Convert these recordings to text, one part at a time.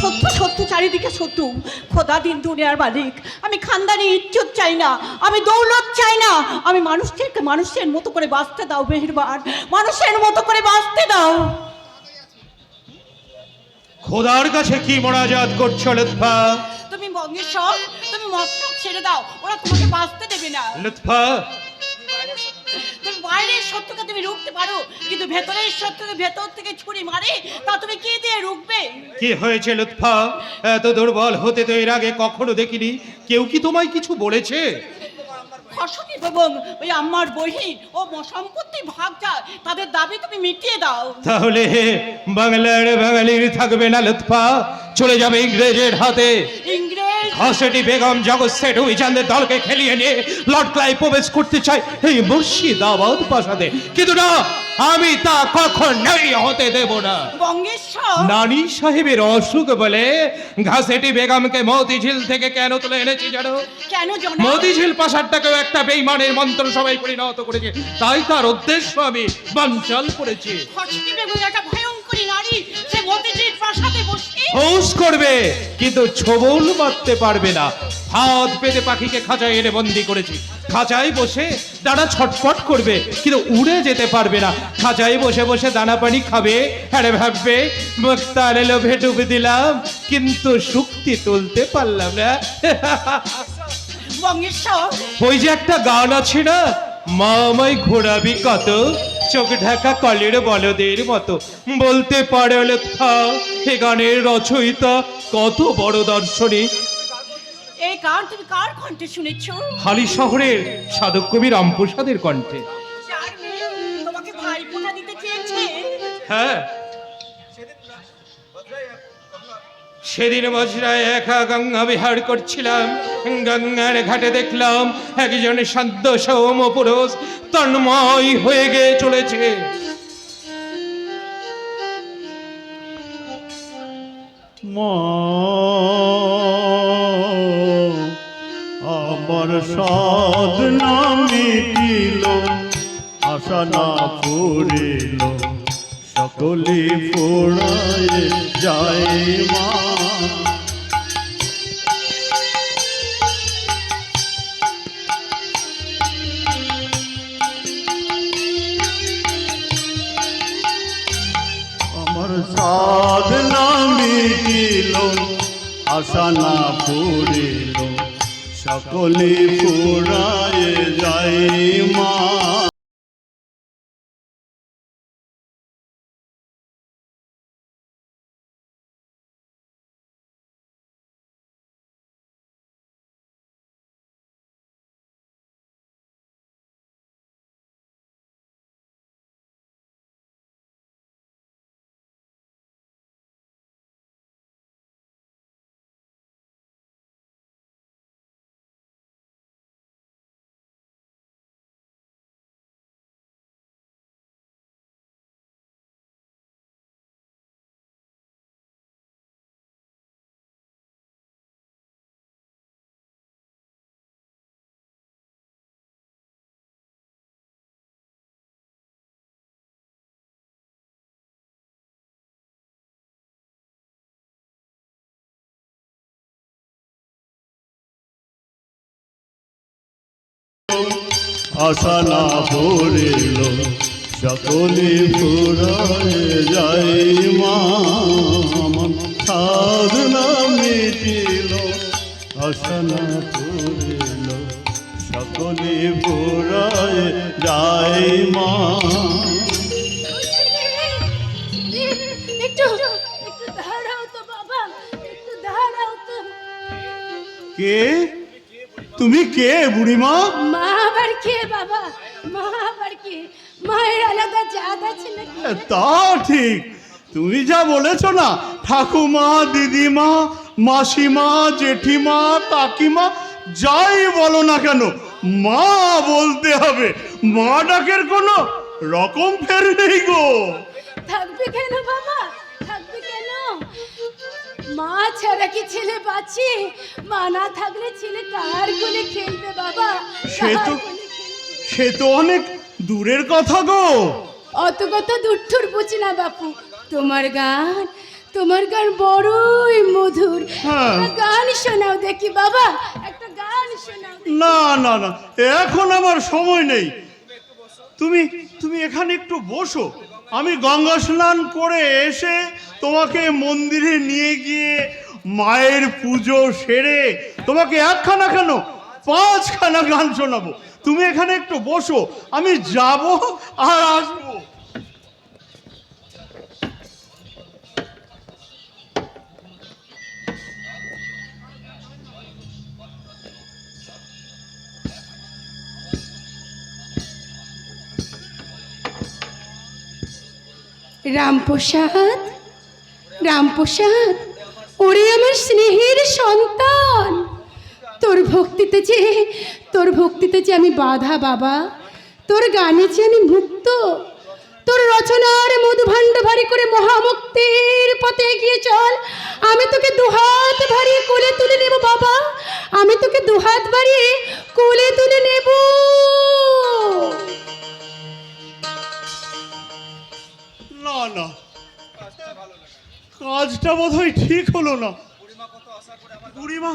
সত্য সত্য চারিদিকে সত্য। খোদা দিন দুনিয়ার মালিক। আমি খানদানি ইজ্জত চাই না আমি দৌলত চাই না। আমি মানুষকে মানুষের মতো করে বাঁচতে দাও মেহেরবান। মানুষের মতো করে বাঁচতে দাও। খোদার কাছে কি মোনাজাত করছ লুৎফা? তুমি বঙ্গেশ্বর তুমি মতলব ছেড়ে দাও। ওরা তোমাকে বাঁচতে দেবে না। লুৎফা বাইরের শত্রুকে তুমি রুখতে পারো কিন্তু ভেতরের শত্রুকে ভেতর থেকে ছুরি মারে তা তুমি কি দিয়ে রুখবে? কি হয়েছে লুৎফা? এত দুর্বল হতে তো এর আগে কখনো দেখিনি। কেউ কি তোমায় কিছু বলেছে? ফসকি এবং ওই আমার বহি ও সম্পত্তি ভাগ যায় তাদের দাবি তুমি মিটিয়ে দাও। তাহলে বাংলার বাঙালির থাকবে না লুৎফা? চলে যাবে ইংরেজের হাতে। ঘসেটি বেগম জগৎ সেঠ চাঁদের দলকে খেলিয়ে নিয়ে লর্ড প্রবেশ করতে চাই এই মুর্শিদাবাদ প্রাসাদে। কিন্তু না আমি তা কখনোই হতে দেব না। নানি সাহেবের অসুখ বলে ঘাসেটি বেগমকে মতিঝিল থেকে কেন তুলে এনেছি জানো? মতিঝিল প্রাসাদটাকেও একটা বেইমানের মন্ত্র সবাই পরিণত করেছে। তাই তার উদ্দেশ্য আমি বানচাল করেছি। একটা ভয়ঙ্করী নারী। সে মতিঝিল প্রাসাদে বসে ফৌস করবে কিন্তু ছবল মারতে পারবে না। হাত পেতে পাখিকে খাঁচায় এনে বন্দি করেছি। খাঁচায় বসে দানা ছটফট করবে কিন্তু উড়ে যেতে পারবে না। খাঁচায় বসে বসে দানা পানি খাবে আরে ভাববে মুক্তার লোভে ডুবে দিলাম কিন্তু শুক্তি তুলতে পারলাম না। ওই যে একটা গান আছে না মা আমায় ঘোরাবি কত? চোখ ঢাকা কলের বলদের মতো। বলতে পারে থা এ গানের রচয়িতা কত বড় দর্শনী। এই গান তুমি কার কণ্ঠে শুনেছ? হালি শহরের সাধক কবি রামপ্রসাদের কণ্ঠে। তোমাকে ভাইফোঁটা দিতে চেয়েছে? হ্যাঁ সেদিন বজরায় একা গঙ্গা বিহার করছিলাম। গঙ্গার ঘাটে দেখলাম একজন শান্ত সৌম পুরুষ তন্ময় হয়ে গিয়ে চলেছে। আমার সাদ না মিটিল আশা না ফুরিল সকলে ফোড়ায় যায় মা। আমার সাধ না মিটিল, আশা না ফুরিল সকলে ফুরায় যায় মা। আশা না ফুরিল সকলে ফুরায় যায় মা আমার সাধ না মিটিল আশা না সকলে ফুরায় যায় মা কে? তুমি কে বুড়িমা মা আবার কে বাবা মা আবার কে মায়ের আলাদা জাত আছে নাকি তা ঠিক। তুমি যা বলেছ না ঠাকুমা দিদিমা মাসিমা জেঠিমা কাকিমা যাই বলো না কেন মা বলতে হবে। মা ডাকের কোনো রকম ফের নেই গো। থাকবে কেন বাবা? থাকবে কেন? মা ছাড়া কি ছেলে বাঁচে? মা না থাকলে ছেলে কার কোলে খেলবে বাবা? সে তো সে তো অনেক দূরের কথা গো। অত কথা দূর বুঝি না বাপু। তোমার গান তোমার গান বড়ই মধুর। গান শোনাও দেখি বাবা একটা গান শোনাও না না না এখন আমার সময় নেই। তুমি তুমি এখানে একটু বসো। আমি গঙ্গা স্নান করে এসে তোমাকে মন্দিরে নিয়ে গিয়ে মায়ের পুজো সেরে তোমাকে একখানা কেন পাঁচখানা গান শোনাবো। তুমি এখানে একটু বসো আমি যাব আর আসব। রামপ্রসাদ রামপ্রসাদ ওরে আমার স্নেহের সন্তান। তোর ভক্তিতে যে, তোর ভক্তিতে যে আমি বাধা বাবা, তোর গানে যে আমি মুক্ত, তোর রচনার মধুভাণ্ড ভারী করে মহামুক্তির পথে এগিয়ে চল। আমি তোকে দুহাত ভারিয়ে কোলে তুলে নেব বাবা, আমি তোকে দুহাত বাড়িয়ে কোলে তুলে নেব। না না। কাজটা বোধহয় ঠিক হলো না। বুড়িমা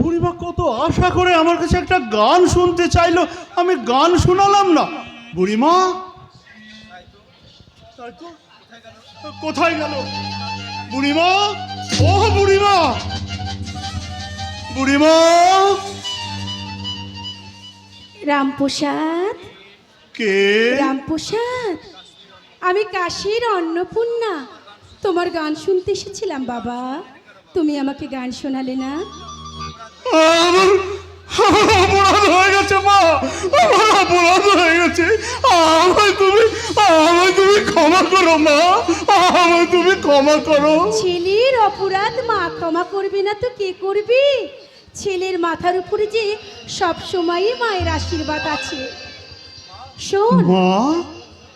বুড়িমা কত আশা করে আমার কাছে একটা গান শুনতে চাইলো। আমি গান শোনালাম না। বুড়িমা কোথায় গেল? বুড়িমা ও বুড়িমা বুড়িমা। রামপ্রসাদ কে? রামপ্রসাদ আমি কাশীর অন্নপূর্ণা। তোমার গান শুনতে এসেছিলাম বাবা। তুমি আমাকে গান শোনালে না? অপরাধ হয়ে গেছে মা। আমার অপরাধ হয়ে গেছে। আমায় তুমি আমায় তুমি ক্ষমা করো মা। আমায় তুমি ক্ষমা করো। ছেলের অপরাধ মা ক্ষমা করবে না তো কে করবে? ছেলের মাথার উপরে যে সব সময়ই মায়ের আশীর্বাদ আছে। শোন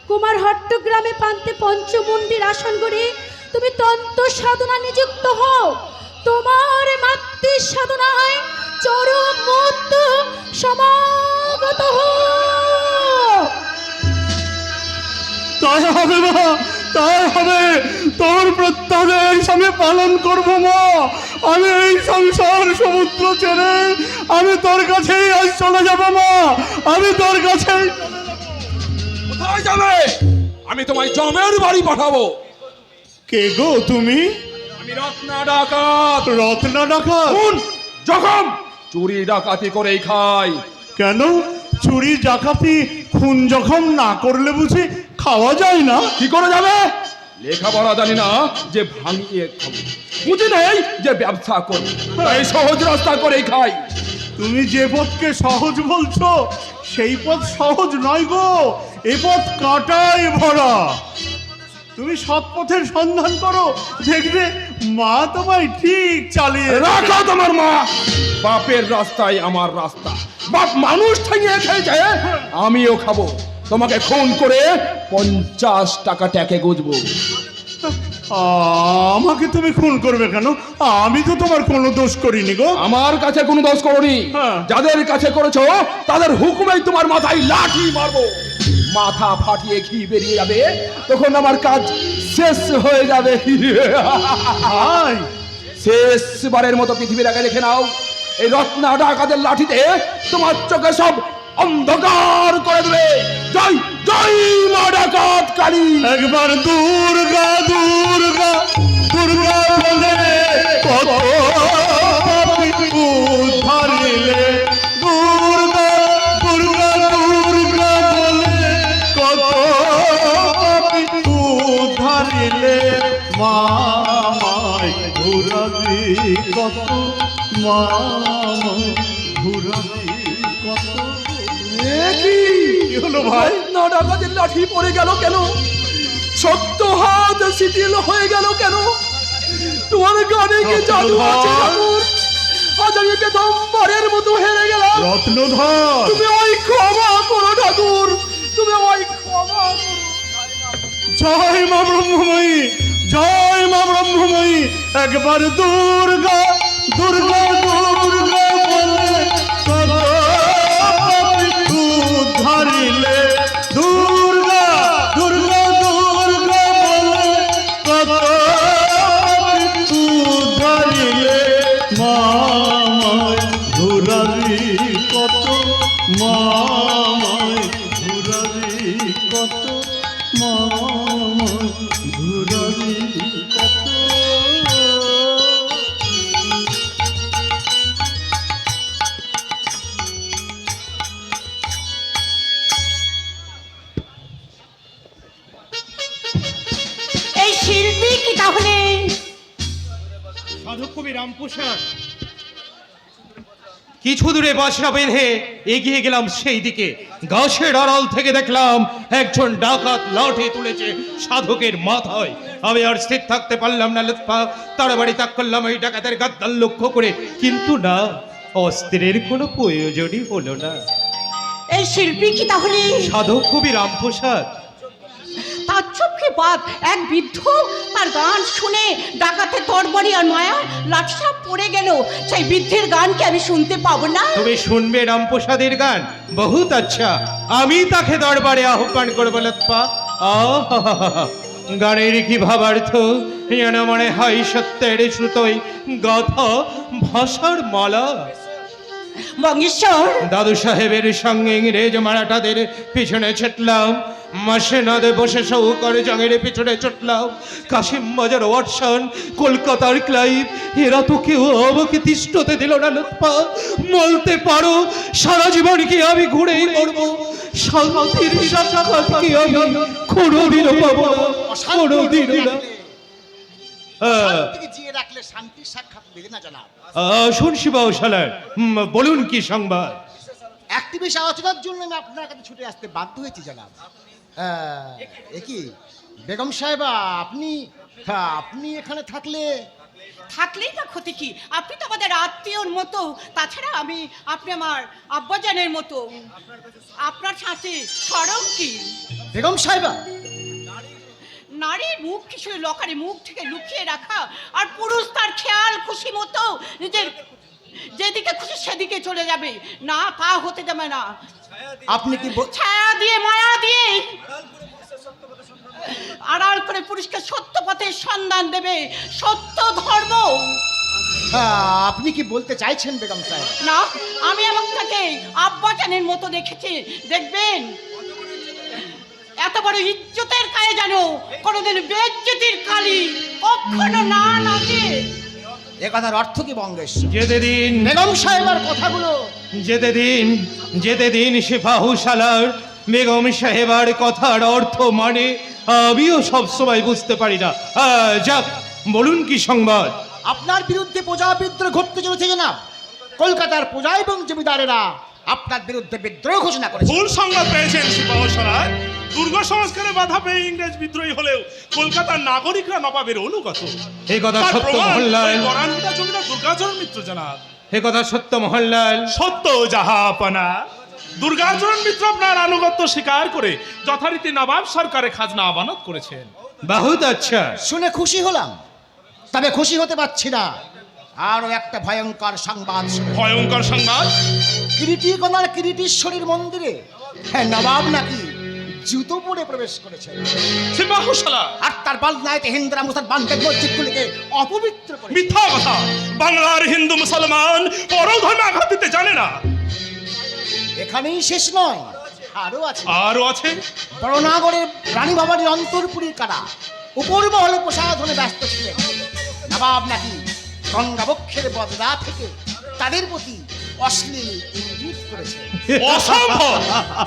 কুমার হট্টগ্রামে পান্তে পঞ্চমন্দির আসন করে তুমি তন্ত্র সাধনা নিযুক্ত হও। তোমার মাতৃ সাধনায় চরম মুহূর্ত সমাগত তাই হবে মা তাই হবে। তোর প্রত্যাদেশ আমি পালন করব মা। আমি এই সংসার সমুদ্র ছেড়ে আমি তোর কাছেই আজ চলে যাব মা। আমি তোর কাছেই কোথায় যাবে? আমি তোমায় জমের বাড়ি পাঠাবো। কে গো তুমি? আমি রত্না ডাকাত রত্না ডাকাত কোন জখম! চুরি ডাকাতি করেই খাই। কেন? চুরি ডাকাতি খুন জখম না করলে বুঝি খাওয়া যায় না? কি করে যাবে? লেখাপড়া জানি না যে ভাঙিয়ে খাব। বুঝি নেই যে ব্যবসা করি তাই সহজ রাস্তা করেই খাই। তুমি যে পথকে সহজ বলছো সেই পথ সহজ নয় গো। এ পথ কাঁটায় ভরা। তুমি সৎ পথের সন্ধান করো। দেখবে মা তোমায় ঠিক চালিয়ে রাখো তোমার মা। বাপের রাস্তায় আমার রাস্তা। বাপ মানুষ ঠেঙিয়ে খেয়েছে আমিও খাব। তোমাকে খুন করে পঞ্চাশ টাকা ট্যাকে গুজবো। আমাকে তুমি খুন করবে কেন? আমি তো তোমার কোনো দোষ করিনি গো। আমার কাছে কোনো দোষ করনি। হ্যাঁ। যাদের কাছে করেছ তাদের হুকুমেই তোমার মাথায় লাঠি মারবো। মাথা ফাটিয়ে ঘি বেরিয়ে যাবে তখন আমার কাজ শেষ হয়ে যাবে। শেষবারের মতো পৃথিবীর আগে দেখে নাও এই রত্না ডাকাতের লাঠিতে তোমার চোখে সব অন্ধকার করে দেবে। জয় জয় মা ডাকাত কালী। একবার দুর্গা দুর্গা দুর্গা বলে কত মামায় ঘুরাবি কত? মামা ঘুরাবি কত? কি? হলো ভাই? রত্না ডাকাতের লাঠি পড়ে গেল কেন? সত্য হাত শিথিল হয়ে গেল কেন? তোমার গানে কি জাদু আছে আজ আমি বেদম্বরের মতো হেরে গেলাম। রত্নধর। তুমি ওই ক্ষমা করো ঠাকুর। তুমি ওই ক্ষমা করো। জয় মা ব্রহ্মময়ী। জয় মা ব্রহ্মময়ী একবার দুর্গা দুর্গা দুর্গা সাধক কবি রামপ্রসাদ। কিছু দূরে বাসা বেঁধে এগিয়ে গেলাম সেই দিকে। গাছের আড়াল থেকে দেখলাম একজন ডাকাত লাঠি তুলেছে সাধকের মাথায়। আমি আর স্থির থাকতে পারলাম না লুৎফা তাড়াবাড়ি তাক করলাম ওই ডাকাতের গাদ্দার লক্ষ্য করে। কিন্তু না অস্ত্রের কোনো প্রয়োজনই হলো না। এই শিল্পী কি তাহলে? সাধক কবি রামপ্রসাদ চোখে বাদ এক বৃদ্ধ তার গান শুনে ডাকাতে তরবারি আর মায়া লাটসাপ পড়ে গেল। সেই বৃদ্ধের গানকে আমি শুনতে পাবো না? তুমি শুনবে রামপ্রসাদের গান বহুত আচ্ছা। আমি তাকে দরবারে আহ্বান করব লত্পা। গানের কি ভাবার্থ? যেন মনে হয় সত্যের শ্রুতই গাথা ভাষার মালা। মঙ্গেশ্বর দাদু সাহেবের সঙ্গে ইংরেজ মারাঠাদের পিছনে ছুটলাম। মাসে নদে বসে সৌকর জঙের পিছনে ছুটলাম কাশিম বাজার ওয়াটসন কলকাতার ক্লাইভ এরা তো কেউ আমাকে তিষ্ঠতে দিল না লুৎপা বলতে পারো সারা জীবন কি আমি ঘুরেই করব শান্তির সাক্ষাৎ কি আমি কোনোদিন পাবো কোনোদিন না। হ্যাঁ। বলুন কি সংবাদ? বিষয় আলোচনার জন্য আমি আপনার কাছে ছুটে আসতে বাধ্য হয়েছি জানাব। এ কি? বেগম সাহেবা আপনি হ্যাঁ, আপনি এখানে থাকলে? থাকলেই না ক্ষতি কি? আপনি তো আমাদের আত্মীয়র মতো। তাছাড়া আমি আপনি আমার আব্বাজানের মতো। আপনার সাথে সরম কি? বেগম সাহেবা! নারীর মুখ কিছু লকারে মুখ থেকে লুকিয়ে রাখা? আর পুরুষ তার খেয়াল খুশি মতো নিজের যেদিকে খুশি সেদিকে চলে যাবে। না তা হতে যাবে না। আপনি কি ছায়া দিয়ে মায়া দিয়ে। আড়াল করে পুরুষকে সত্য পথের সন্ধান দেবে। সত্য ধর্ম। হ্যাঁ, আপনি কি বলতে চাইছেন বেগম সাহেব? না আমি আপনাকে আব্বাজানের মতো দেখেছি। দেখবেন? এত বড় ইজ্জতের কায়ে জানো কোনোদিন বেজ্জতির কালি কখনো না নাচে। এ কথার অর্থ কি বঙ্গেশ্বর যেতে দিন বেগম সাহেবার কথাগুলো যেতে দিন যেতে দিন সিপাহুশালার বেগম সাহেবার কথার অর্থ মানে আমিও সবসময় বুঝতে পারি না। যাক বলুন কি সংবাদ? আপনার বিরুদ্ধে প্রজা বিদ্রোহ ঘটতে চলেছে জানাব কলকাতার প্রজা এবং জমিদারেরা আপনার বিরুদ্ধে বিদ্রোহ ঘোষণা করেছে। ভুল সংবাদ পেয়েছেন শিবাহসরায় দুর্গ সংস্কারে বাধা পেয়ে ইংরেজ বিদ্রোহী হলেও কলকাতার নাগরিকরা নবাবের অনুগত। এই কথা সত্য মহল্লাল জমিদার দুর্গাচরণ মিত্র জানাব এ কথা সত্য মহল্লাল। সত্য যাহাপনা দুর্গাচরণ মিত্র আপনার আনুগত্য স্বীকার করে যথারীতি নবাব সরকারে খাজনা আমানত করেছেন। বহুত আচ্ছা। শুনে খুশি হলাম তবে খুশি হতে পারছি না। আরও একটা ভয়ঙ্কর সংবাদ ভয়ঙ্কর সংবাদ? কিরিটি কলার কিরিটিশ্বরীর মন্দিরে হ্যাঁ নবাব নাকি জুতো পরে প্রবেশ করেছেন আর তার বালনায়তে হিন্দুরা মুসলমানদের মসজিদগুলিকে অপবিত্র করে মিথ্যা কথা। বাংলার হিন্দু মুসলমান পরধর্মে আঘাত দিতে জানে না। এখানেই শেষ নয় আরও আছে। আরও আছে? বড়নাগরের রানী বাবারির অন্তরপুরীর কারা? উপর মহলে প্রসাধনে ব্যস্ত ছিলেন। নবাব নাকি গঙ্গাবক্ষের বদরা থেকে তাদের প্রতি অশ্লীল ইঙ্গিত করেছে। অসম্ভব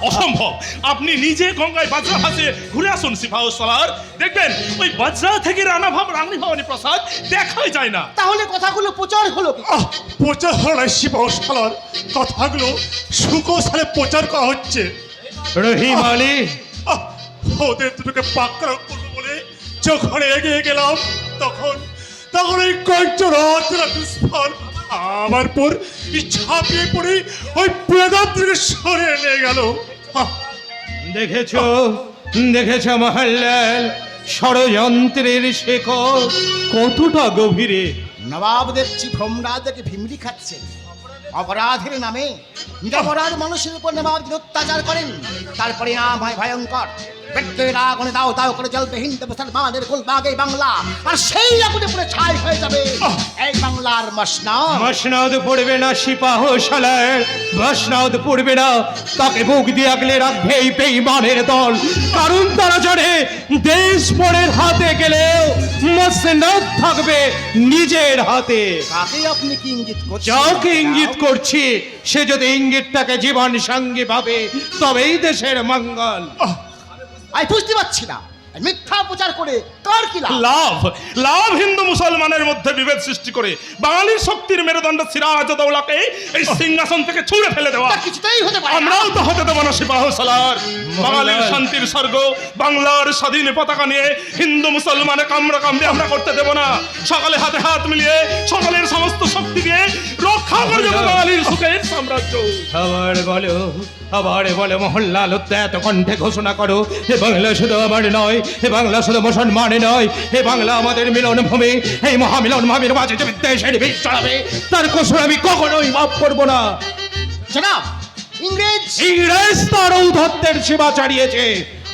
অসম্ভব। আপনি নিজে গঙ্গায় বাজরা হাসে ঘুরে আসুন সিফাউসালার দেখবেন ওই বাজরা থেকে রানা ভাব রানী ভবানী প্রসাদ দেখাই যায় না। তাহলে কথাগুলো প্রচার হলো কি? আহ প্রচার হলো না শিবসালার কথাগুলো সুকৌশলে প্রচার করা হচ্ছে। রহিম আলী। আহ, ওদের দুটোকে পাকড়াও করব বলে যখন এগিয়ে গেলাম তখন তখন ওই কয়েকজন অতরা দুষ্ফল আমার পর ঝাঁপিয়ে পড়ে ওই প্রেদাত্রকে সরিয়ে নিয়ে গেল। আহ, দেখেছ দেখেছ মহল্লাল ষড়যন্ত্রের শেখর কতটা গভীরে। নবাব দেখছি ভিমরি খাচ্ছেন অপরাধের নামে নিরপরাধ মানুষের উপর নবাব অত্যাচার করেন। তারপরে নাম হয় ভয়ঙ্কর। ব্যক্তির আগুনে দাও দাও করে জ্বলবে হিন্দু মুসলমানের গোলবাগ এই বাংলা। আর সেই আগুনে পুরো ছাই হয়ে যাবে। এই বাংলার মসনা মসনাদ পড়বে না সিপাহ শালার মসনাদ পড়বে না তাকে বুক দিয়ে আগলে রাখবে এই বেঈমানের দল। কারণ তারা জানে দেশ পরের হাতে গেলেও মসনাদ থাকবে নিজের হাতে। কাকে আপনি কি ইঙ্গিত করছেন? যাকে ইঙ্গিত করছি সে যদি ইঙ্গিতটাকে জীবন সঙ্গে ভাবে তবেই দেশের মঙ্গল। আমি বুঝতে পারছি না। মিথ্যা প্রচার করে কার কি লাভ? লাভ? হিন্দু মুসলমানের মধ্যে বিভেদ সৃষ্টি করে বাঙালির শক্তির মেরুদণ্ড সিরাজ দৌলাকে এই সিংহাসন থেকে ছুঁড়ে ফেলে দেওয়া। কিছুতেই হতে পারে আমরাও তো হতে দেবো না সিপাহ সালার। বাঙালির শান্তির স্বর্গ বাংলার স্বাধীন পতাকা নিয়ে হিন্দু মুসলমানে কামড়া কামড়ে আমরা করতে দেবো না। সকালে হাতে হাত মিলিয়ে সকলের সমস্ত শক্তি দিয়ে রক্ষা করে যাব বাঙালির সুখের সাম্রাজ্য। আবার বলো আবার বলো মোহনলাল এত কণ্ঠে ঘোষণা করো হে বাংলা শুধু আমার নয় হে বাংলা শুধু মুসলমানে নয় হে বাংলা আমাদের মিলন ভূমি এই মহামিলন ভূমির মাঝে যে দেশের বীজ চড়াবে তার কোশল আমি কখনোই মাফ করব না। শোনা ইংরেজ ইংরেজ তার ঔদ্ধত্যের সেবা চালিয়েছে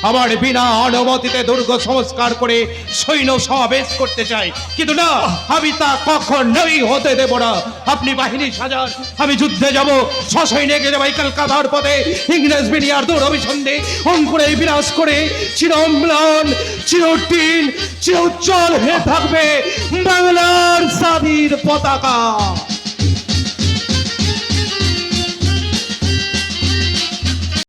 আমার বিনা অনুমতিতে দুর্গ সংস্কার করে সৈন্য সমাবেশ করতে চাই। কিন্তু না, আমি তা কখনোই হতে দেব না। আপনি বাহিনী সাজান, আমি যুদ্ধে যাব। সসৈন্যকে যাব এই কলকাতার পথে। ইংরেজ বিনিয়ার দূর অভিসন্ধে অঙ্কুরে বিনাশ করে চির চিরম্লান চিরটিন চির উজ্জ্বল হয়ে থাকবে বাংলার স্বাধীন পতাকা।